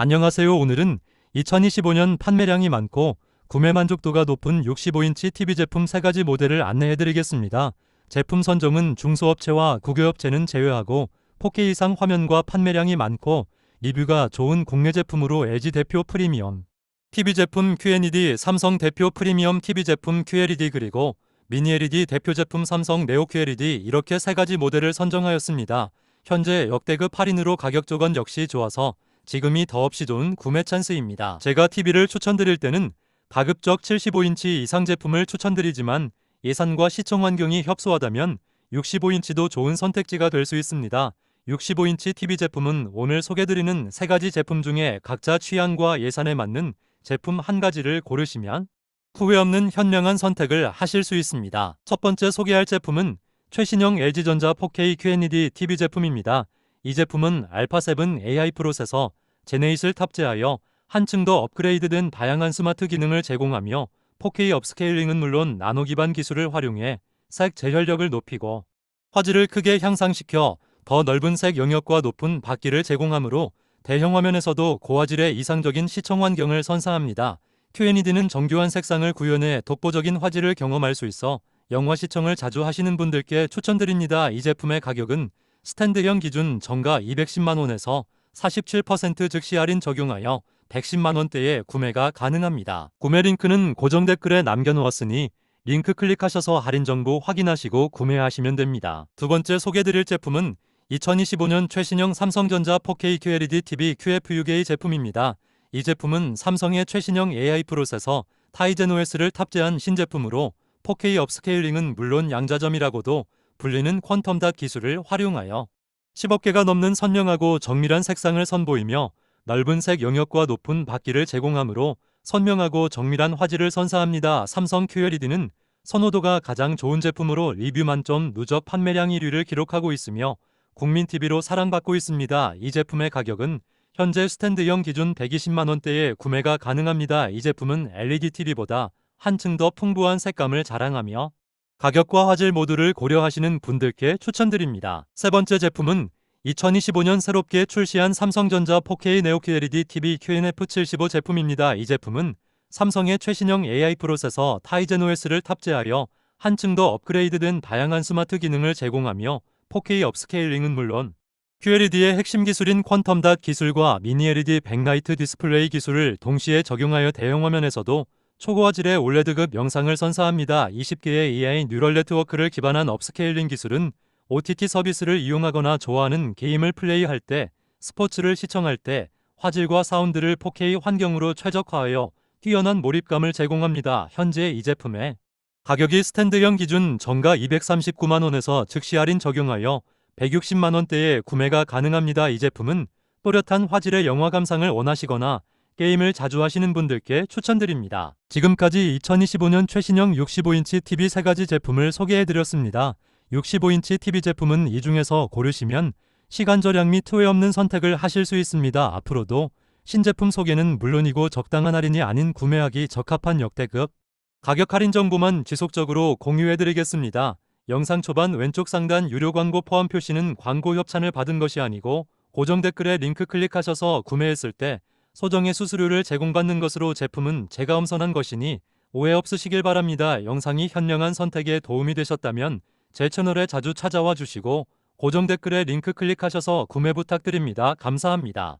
안녕하세요. 오늘은 2025년 판매량이 많고 구매 만족도가 높은 65인치 TV 제품 3가지 모델을 안내해 드리겠습니다. 제품 선정은 중소업체와 국유업체는 제외하고 4K 이상 화면과 판매량이 많고 리뷰가 좋은 국내 제품으로 LG 대표 프리미엄 TV 제품 QNED 삼성 대표 프리미엄 TV 제품 QLED 그리고 미니 LED 대표 제품 삼성 네오 QLED 이렇게 세 가지 모델을 선정하였습니다. 현재 역대급 할인으로 가격 조건 역시 좋아서 지금이 더없이 좋은 구매 찬스입니다. 제가 TV를 추천드릴 때는 가급적 75인치 이상 제품을 추천드리지만 예산과 시청 환경이 협소하다면 65인치도 좋은 선택지가 될 수 있습니다. 65인치 TV 제품은 오늘 소개드리는 세 가지 제품 중에 각자 취향과 예산에 맞는 제품 한 가지를 고르시면 후회 없는 현명한 선택을 하실 수 있습니다. 첫 번째 소개할 제품은 최신형 LG전자 4K QNED TV 제품입니다. 이 제품은 알파7 AI 프로세서 제네잇을 탑재하여 한층 더 업그레이드된 다양한 스마트 기능을 제공하며 4K 업스케일링은 물론 나노 기반 기술을 활용해 색 재혈력을 높이고 화질을 크게 향상시켜 더 넓은 색 영역과 높은 밝기를 제공하므로 대형 화면에서도 고화질의 이상적인 시청 환경을 선사합니다. QNED는 정교한 색상을 구현해 독보적인 화질을 경험할 수 있어 영화 시청을 자주 하시는 분들께 추천드립니다. 이 제품의 가격은 스탠드형 기준 정가 210만 원에서 47% 즉시 할인 적용하여 110만 원대에 구매가 가능합니다. 구매 링크는 고정 댓글에 남겨놓았으니 링크 클릭하셔서 할인 정보 확인하시고 구매하시면 됩니다. 두 번째 소개드릴 제품은 2025년 최신형 삼성전자 4K QLED TV QF6A 제품입니다. 이 제품은 삼성의 최신형 AI 프로세서 타이젠 OS를 탑재한 신제품으로 4K 업스케일링은 물론 양자점이라고도 불리는 퀀텀 닷 기술을 활용하여 10억 개가 넘는 선명하고 정밀한 색상을 선보이며 넓은 색 영역과 높은 밝기를 제공하므로 선명하고 정밀한 화질을 선사합니다. 삼성 QLED는 선호도가 가장 좋은 제품으로 리뷰 만점 누적 판매량 1위를 기록하고 있으며 국민 TV로 사랑받고 있습니다. 이 제품의 가격은 현재 스탠드형 기준 120만 원대에 구매가 가능합니다. 이 제품은 LED TV보다 한층 더 풍부한 색감을 자랑하며 가격과 화질 모두를 고려하시는 분들께 추천드립니다. 세 번째 제품은 2025년 새롭게 출시한 삼성전자 4K 네오 QLED TV QNF75 제품입니다. 이 제품은 삼성의 최신형 AI 프로세서 타이젠 OS를 탑재하여 한층 더 업그레이드된 다양한 스마트 기능을 제공하며 4K 업스케일링은 물론 QLED의 핵심 기술인 퀀텀 닷 기술과 미니 LED 백라이트 디스플레이 기술을 동시에 적용하여 대형 화면에서도 초고화질의 올레드급 영상을 선사합니다. 20개의 AI 뉴럴 네트워크를 기반한 업스케일링 기술은 OTT 서비스를 이용하거나 좋아하는 게임을 플레이할 때, 스포츠를 시청할 때 화질과 사운드를 4K 환경으로 최적화하여 뛰어난 몰입감을 제공합니다. 현재 이 제품의 가격이 스탠드형 기준 정가 239만원에서 즉시 할인 적용하여 160만원대에 구매가 가능합니다. 이 제품은 또렷한 화질의 영화 감상을 원하시거나 게임을 자주 하시는 분들께 추천드립니다. 지금까지 2025년 최신형 65인치 TV 3가지 제품을 소개해드렸습니다. 65인치 TV 제품은 이 중에서 고르시면 시간 절약 및 후회 없는 선택을 하실 수 있습니다. 앞으로도 신제품 소개는 물론이고 적당한 할인이 아닌 구매하기 적합한 역대급 가격 할인 정보만 지속적으로 공유해드리겠습니다. 영상 초반 왼쪽 상단 유료 광고 포함 표시는 광고 협찬을 받은 것이 아니고 고정 댓글에 링크 클릭하셔서 구매했을 때 소정의 수수료를 제공받는 것으로 제품은 제가 엄선한 것이니 오해 없으시길 바랍니다. 영상이 현명한 선택에 도움이 되셨다면 제 채널에 자주 찾아와 주시고 고정 댓글에 링크 클릭하셔서 구매 부탁드립니다. 감사합니다.